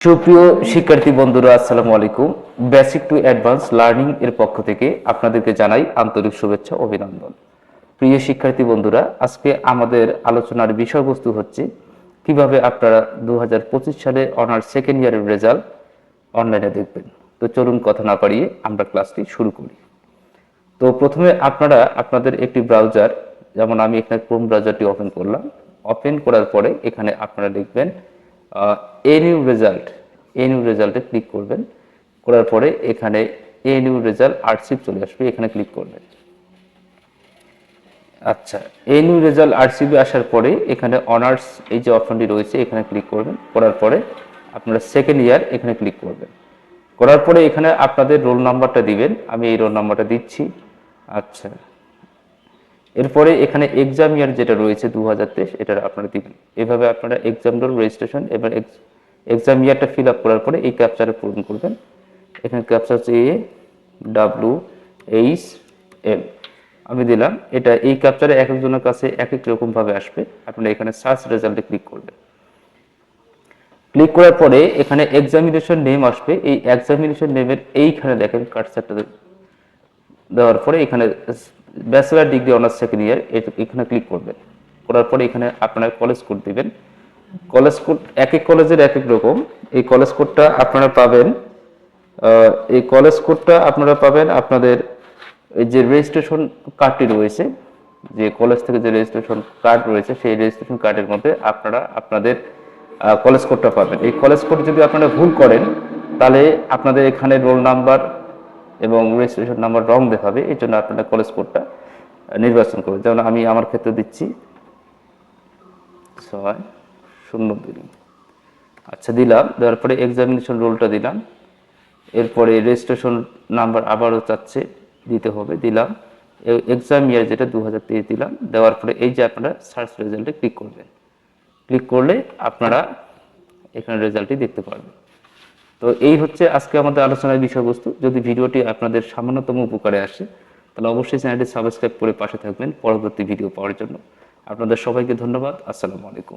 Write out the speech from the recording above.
সুপ্রিয় শিক্ষার্থী বন্ধুরা, আসসালামু আলাইকুম। বেসিক টু অ্যাডভান্স লার্নিং এর পক্ষ থেকে আপনাদেরকে জানাই আন্তরিক শুভেচ্ছা, অভিনন্দন। প্রিয় শিক্ষার্থী বন্ধুরা, আজকে আমাদের আলোচনার বিষয়বস্তু হচ্ছে কীভাবে আপনারা দু হাজার পঁচিশ সালে অনার্স সেকেন্ড ইয়ারের রেজাল্ট অনলাইনে দেখবেন। তো চলুন কথা না পারিয়ে আমরা ক্লাসটি শুরু করি। তো প্রথমে আপনারা আপনাদের একটি ব্রাউজার যেমন আমি এখানে ক্রোম ব্রাউজারটি ওপেন করলাম। ওপেন করার পরে এখানে আপনারা লিখবেন a new result a new রেজাল্টে ক্লিক করবেন। করার পরে এখানে এ নিউ রেজাল্ট আর্টশিপ চলে আসবে, এখানে ক্লিক করবেন। আচ্ছা এ নিউ রেজাল্ট আরসিবি আসার পরে এখানে অনার্স এই যে অপশনটি রয়েছে, এখানে ক্লিক করবেন। করার পরে আপনারা সেকেন্ড ইয়ার এখানে ক্লিক করবেন। করার পরে এখানে আপনাদের রোল নাম্বারটা দিবেন, আমি এই রোল নাম্বারটা দিচ্ছি। আচ্ছা। এরপরে এখানে এক্সাম ইয়ার যেটা রয়েছে দু হাজার তেইশ এটা আপনারা দিবেন। এভাবে আপনারা এক্সাম রোল রেজিস্ট্রেশন এবার এক্সাম ইয়ারটা ফিল আপ করার পরে এই ক্যাপচারে পূরণ করবেন। এখানে ক্যাপচার হচ্ছে এ ডাব্লু এইচ এম আমি দিলাম, এটা এই ক্যাপচারে এক একজনের কাছে এক এক রকম ভাবে আসবে। আপনারা এখানে সার্চ রেজাল্টে ক্লিক করবেন। ক্লিক করার পরে এখানে এক্সামিনেশন নেম আসবে। এই এক্সামিনেশন নেমের এইখানে দেখেন কাটসারটা দেওয়ার পরে এখানে bachelor degree honours second year এখানে ক্লিক করবেন। করার পরে এখানে আপনারা কলেজ কোড দিবেন। কলেজ কোড এক এক কলেজের এক এক রকম। এই কলেজ কোডটা আপনারা পাবেন এই কলেজ কোডটা আপনারা পাবেন আপনাদের এই যে রেজিস্ট্রেশন কার্ডটি রয়েছে, যে কলেজ থেকে যে রেজিস্ট্রেশন কার্ড রয়েছে, সেই রেজিস্ট্রেশন কার্ডের মধ্যে আপনারা আপনাদের কলেজ কোডটা পাবেন। এই কলেজ কোড যদি আপনারা ভুল করেন, তাহলে আপনাদের এখানে রোল নাম্বার এবং রেজিস্ট্রেশন নাম্বার রং দেখাবে, এই জন্য আপনারা কলেজ কোডটা নির্বাচন করবেন। যেমন আমি আমার ক্ষেত্রে দিচ্ছি ছয় শূন্য দুই। আচ্ছা দিলাম, দেওয়ার পরে এক্সামিনেশন রোলটা দিলাম। এরপরে রেজিস্ট্রেশন নাম্বার আবারও চাচ্ছে, দিতে হবে, দিলাম। এক্সাম ইয়ার যেটা দু হাজার তেইশ দিলাম, দেওয়ার পরে এই যে আপনারা সার্চ রেজাল্টে ক্লিক করবেন। ক্লিক করলে আপনারা এখানে রেজাল্টটি দেখতে পারবেন। তো এই হচ্ছে আজকে আমাদের আলোচনার বিষয়বস্তু। যদি ভিডিওটি আপনাদের সামান্যতম উপকারে আসে, তাহলে অবশ্যই চ্যানেলটি সাবস্ক্রাইব করে পাশে থাকবেন পরবর্তী ভিডিও পাওয়ার জন্য। আপনাদের সবাইকে ধন্যবাদ। আসসালামু আলাইকুম।